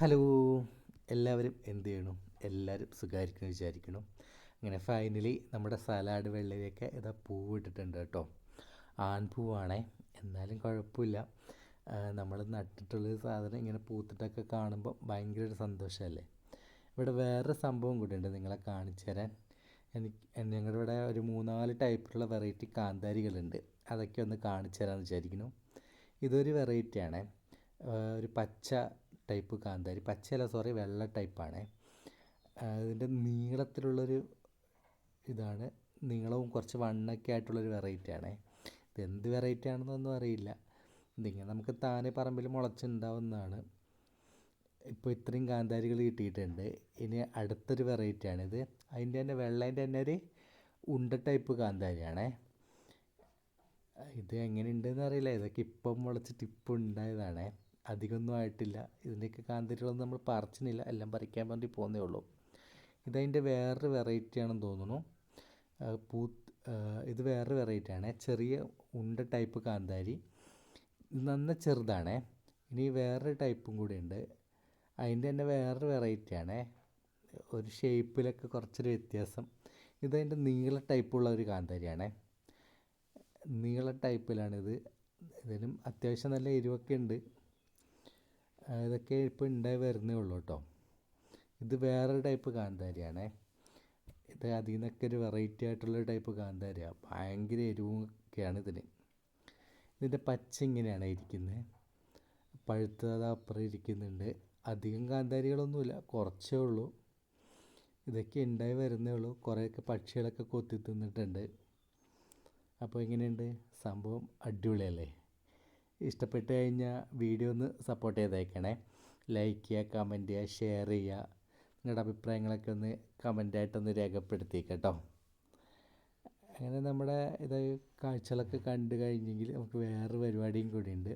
Hello. എല്ലാവരും എന്ത് ചെയ്യണം? എല്ലാവരും സുഖമായിരിക്കും വിചാരിക്കണം അങ്ങനെ ഫൈനലി നമ്മുടെ സലാഡ് വെള്ളരിയൊക്കെ ഇതാ പൂവിട്ടിട്ടുണ്ട് കേട്ടോ. ആൺപൂവാണേ എന്നാലും കുഴപ്പമില്ല. നമ്മൾ നട്ടിട്ടുള്ളൊരു സാധനം ഇങ്ങനെ പൂത്തിട്ടൊക്കെ കാണുമ്പോൾ ഭയങ്കര ഒരു സന്തോഷമല്ലേ? ഇവിടെ വേറെ സംഭവം കൂടിയുണ്ട് നിങ്ങളെ കാണിച്ചു തരാൻ. എനിക്ക് ഞങ്ങളുടെ ഇവിടെ ഒരു മൂന്നാൽ ടൈപ്പിലുള്ള വെറൈറ്റി കാന്താരികളുണ്ട്. അതൊക്കെ ഒന്ന് കാണിച്ചു തരാമെന്ന് വിചാരിക്കുന്നു. ഇതൊരു വെറൈറ്റിയാണേ ഒരു പച്ച ടൈപ്പ് കാന്താരി. പച്ചയല്ല സോറി വെള്ള ടൈപ്പാണ്. അതിന്റെ നീളത്തിലുള്ളൊരു ഇതാണ്. നീളവും കുറച്ച് വണ്ണൊക്കെ ആയിട്ടുള്ളൊരു വെറൈറ്റിയാണ്. ഇതെന്ത് വെറൈറ്റി ആണെന്നൊന്നും അറിയില്ല. ഇതിങ്ങനെ നമുക്ക് താനെ പറമ്പിൽ മുളച്ചുണ്ടാവുന്നതാണ്. ഇപ്പോൾ ഇത്രയും കാന്താരികൾ കിട്ടിയിട്ടുണ്ട്. ഇനി അടുത്തൊരു വെറൈറ്റിയാണിത്. അതിന്റെ തന്നെ വെള്ളേന്റെ തന്നെ ഒരു ഉണ്ട ടൈപ്പ് കാന്താരിയാണേ. ഇത് എങ്ങനെയുണ്ടെന്ന് അറിയില്ല. ഇതൊക്കെ ഇപ്പം മുളച്ചിട്ട് ഇപ്പം ഉണ്ടായതാണേ അധികമൊന്നും ആയിട്ടില്ല. ഇതിന്റെയൊക്കെ കാന്താരികളൊന്നും നമ്മൾ പറിച്ചിനില്ല എല്ലാം പറിക്കാൻ വേണ്ടി പോകുന്നേ ഉള്ളൂ. ഇതതിന്റെ വേറൊരു വെറൈറ്റിയാണെന്ന് തോന്നുന്നു. പൂ ഇത് വേറൊരു വെറൈറ്റിയാണ് ചെറിയ ഉണ്ട ടൈപ്പ് കാന്താരി. നന്ന ചെറുതാണ്. ഇനി വേറൊരു ടൈപ്പും കൂടി ഉണ്ട്. അതിന്റെ തന്നെ വേറൊരു വെറൈറ്റിയാണ് ഒരു ഷേപ്പിലൊക്കെ കുറച്ചൊരു വ്യത്യാസം. ഇതതിന്റെ നീള ടൈപ്പുള്ള ഒരു കാന്താരിയാണ് നീള ടൈപ്പിലാണിത് ഇതിനും അത്യാവശ്യം നല്ല എരിവൊക്കെ ഉണ്ട്. ഇതൊക്കെ ഇപ്പോൾ ഉണ്ടായി വരുന്നേ ഉള്ളൂ കേട്ടോ. ഇത് വേറെ ടൈപ്പ് കാന്താരിയാണേ. ഇത് അതിൽ നിന്നൊക്കെ ഒരു വെറൈറ്റി ആയിട്ടുള്ള ടൈപ്പ് കാന്താരിയാണ് ഭയങ്കര എരിവും ഒക്കെയാണ് ഇതിന്. ഇതിന്റെ പച്ച ഇങ്ങനെയാണ് ഇരിക്കുന്നത് പഴുത്തത് അപ്പുറം ഇരിക്കുന്നുണ്ട്. അധികം കാന്താരികളൊന്നുമില്ല. കുറച്ചേ ഉള്ളൂ. ഇതൊക്കെ ഉണ്ടായി വരുന്നേ ഉള്ളൂ. കുറേയൊക്കെ പക്ഷികളൊക്കെ കൊത്തി തിന്നിട്ടുണ്ട്. അപ്പോൾ എങ്ങനെയുണ്ട്? സംഭവം അടിപൊളിയല്ലേ? ഇഷ്ടപ്പെട്ട് കഴിഞ്ഞാൽ വീഡിയോ ഒന്ന് സപ്പോർട്ട് ചെയ്തേക്കണേ. ലൈക്ക് ചെയ്യുക കമന്റ് ചെയ്യുക ഷെയർ ചെയ്യുക. നിങ്ങളുടെ അഭിപ്രായങ്ങളൊക്കെ ഒന്ന് രേഖപ്പെടുത്തി രേഖപ്പെടുത്തിയേക്കട്ടോ അങ്ങനെ നമ്മുടെ ഇത് കാഴ്ചകളൊക്കെ കണ്ടു കഴിഞ്ഞെങ്കിൽ നമുക്ക് വേറൊരു പരിപാടിയും കൂടിയുണ്ട്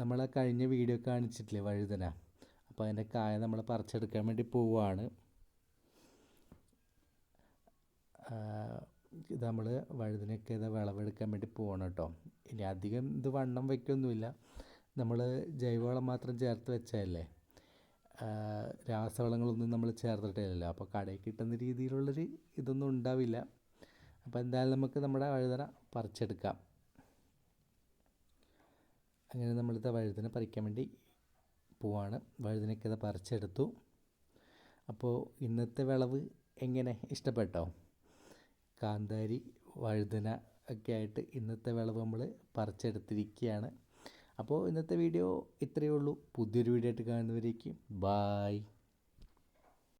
നമ്മളെ കഴിഞ്ഞ വീഡിയോ കാണിച്ചിട്ടില്ലേ വഴുതന? അപ്പോൾ അതിന്റെ കായ നമ്മൾ പറിച്ചെടുക്കാൻ വേണ്ടി പോവുകയാണ് ഇത് നമ്മൾ വഴുതിനൊക്കെ ഇത് വിളവെടുക്കാൻ വേണ്ടി പോകണം കേട്ടോ. ഇനി അധികം ഇത് വണ്ണം വയ്ക്കൊന്നുമില്ല. നമ്മൾ ജൈവവളം മാത്രം ചേർത്ത് വെച്ചതല്ലേ രാസവളങ്ങളൊന്നും നമ്മൾ ചേർത്തിട്ടില്ലല്ലോ അപ്പോൾ കടയിൽ കിട്ടുന്ന രീതിയിലുള്ളൊരു ഇതൊന്നും ഉണ്ടാവില്ല. അപ്പോൾ എന്തായാലും നമുക്ക് നമ്മുടെ വഴുതന പറിച്ചെടുക്കാം. അങ്ങനെ നമ്മളിത് വഴുതന പറിക്കാൻ വേണ്ടി പോവാണ്. വഴുതനയൊക്കെ പറിച്ചെടുത്തു. അപ്പോൾ ഇന്നത്തെ വിളവ് എങ്ങനെ? ഇഷ്ടപ്പെട്ടോ? കാന്താരി വഴുതന ഒക്കെ ആയിട്ട് ഇന്നത്തെ വിളവ് നമ്മൾ പറിച്ചെടുത്തിരിക്കുകയാണ്. അപ്പോൾ ഇന്നത്തെ വീഡിയോ ഇത്രയേ ഉള്ളൂ. പുതിയൊരു വീഡിയോ ആയിട്ട് കാണുന്നവരേക്കും ബായ്